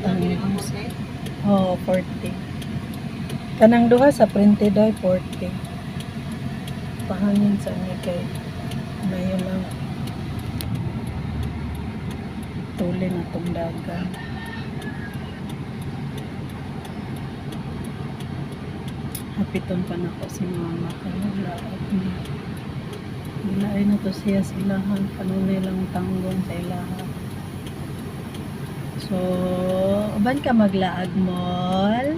Ang oh, 40. Kanang duha sa printed ay 40. Pahangin sa ni kay mayo lang tuli na tong dagan. Hapiton pa na ko si mama kaya laot ni. Bilay na to siya silahan kanunay lang tanggong sa ilahan. So, uban ka maglaag mall?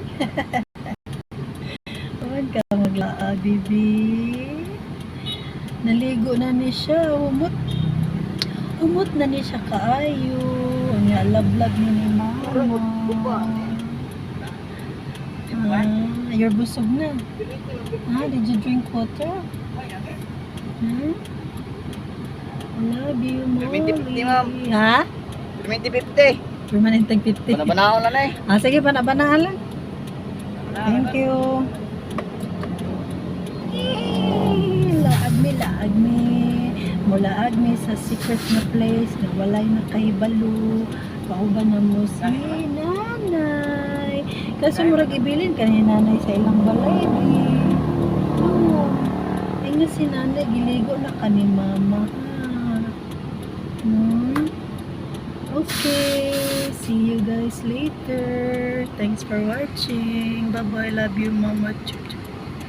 uban ka maglaag, bibi? Naligo na ni siya, umot. Umot na ni siya kaayo. Ang alablag ni ni mama. Ah, you're busog na. Ah, did you drink water? Hmm? I love you, mommy. ma'am. Ha? 2050. Permanenteng 50. Banabanao na na eh. Ah, sige, panabanahan lang. Thank you. Laag mi, laag mi. Mulaag mi sa secret na place na walay na kahibalo. Pauban na mo si nanay. Kaso murag ibilin ka ni nanay sa ilang balay. Oo. Ay nga si nanay, giligo na ka ni mama. Ha? Hmm? Okay. See you guys later. Thanks for watching. Bye-bye. Love you, Mama. Chu.